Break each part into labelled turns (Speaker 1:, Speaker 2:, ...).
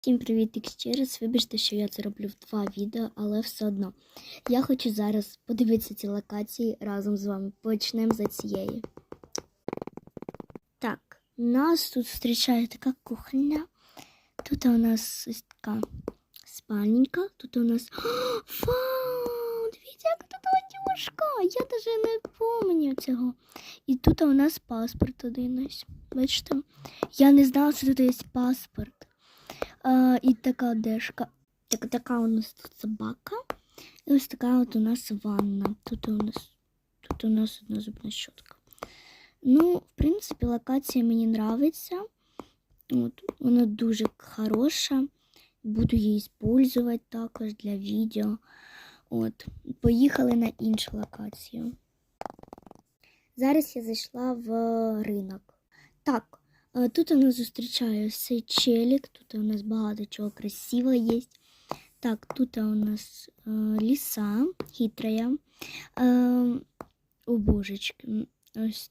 Speaker 1: Всім привіт ще раз. Вибачте, що я це роблю в два відео, але все одно. Я хочу зараз подивитися ці локації разом з вами. Почнемо за цієї. Так, нас тут зустрічає така кухня. Тут у нас ось така спальненька. Тут у нас. Вау! Дивіться, яка тут одюшка! Я навіть не пам'ятаю цього. І тут у нас паспорт один ось. Бачите? Я не знала, що тут є паспорт. А, і така дешка. Так, така у нас тут собака. І ось така от у нас ванна. Тут у нас, тут у нас одна зубна щотка. Ну, в принципі, локація мені. От, вона дуже хороша. Буду її использувати також для відео. От, поїхали на іншу локацію. Зараз я зайшла в ринок. Так, Е, Тут у нас зустрічає цей челік, тут у нас багато чого красивого є. Так, тут у нас е, ліса хитрая. Е, о, божечки. Ось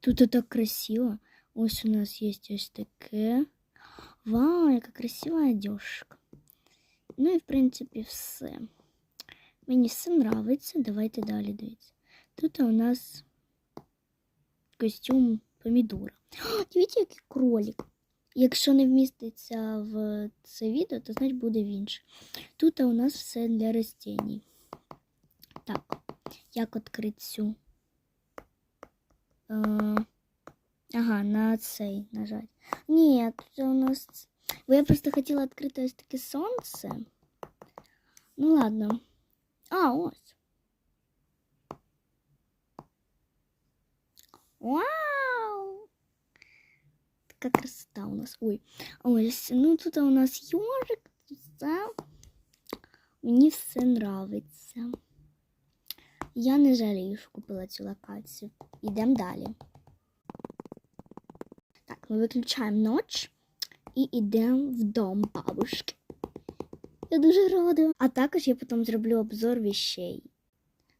Speaker 1: тут так красиво. Ось у нас є ось таке. Вау, яка красива одежка. Ну і в принципі все. Мені все нравиться. Давайте далі дивіться. Тут у нас костюм помідора. О, Дивіться, який кролик. Якщо не вміститься в це відео, то значить буде в інше. Тут у нас все для растінь. Так, як відкрити цю? Е, ага, на цей нажать. Ні, тут у нас. Бо я просто хотіла відкрити ось таке сонце. Ну ладно. А, ось. Вау! Така красота у нас. Ой, ось, ну тут у нас йожик, все. Мені все нравиться. Я не жалію, що купила цю локацію. Йдемо далі. Так, ми виключаємо ноч і йдемо в дом бабушки. Я дуже рада. А також я потім зроблю обзор вещей.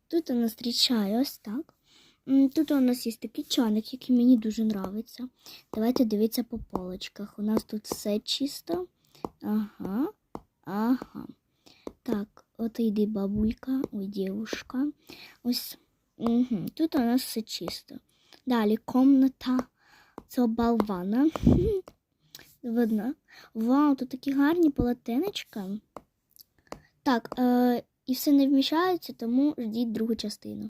Speaker 1: Тут вона зустрічає ось так. Тут у нас є такий чайник, який мені дуже подобається. Давайте дивитися по полочках. У нас тут все чисто. Ага, ага. Так, от йде бабулька, ой, дівушка. Ось. Угу. Тут у нас все чисто. Далі комната цього болвана. Видно. Вау, тут такі гарні полотенечка. Так, е, і все не вміщається, тому ждіть другу частину.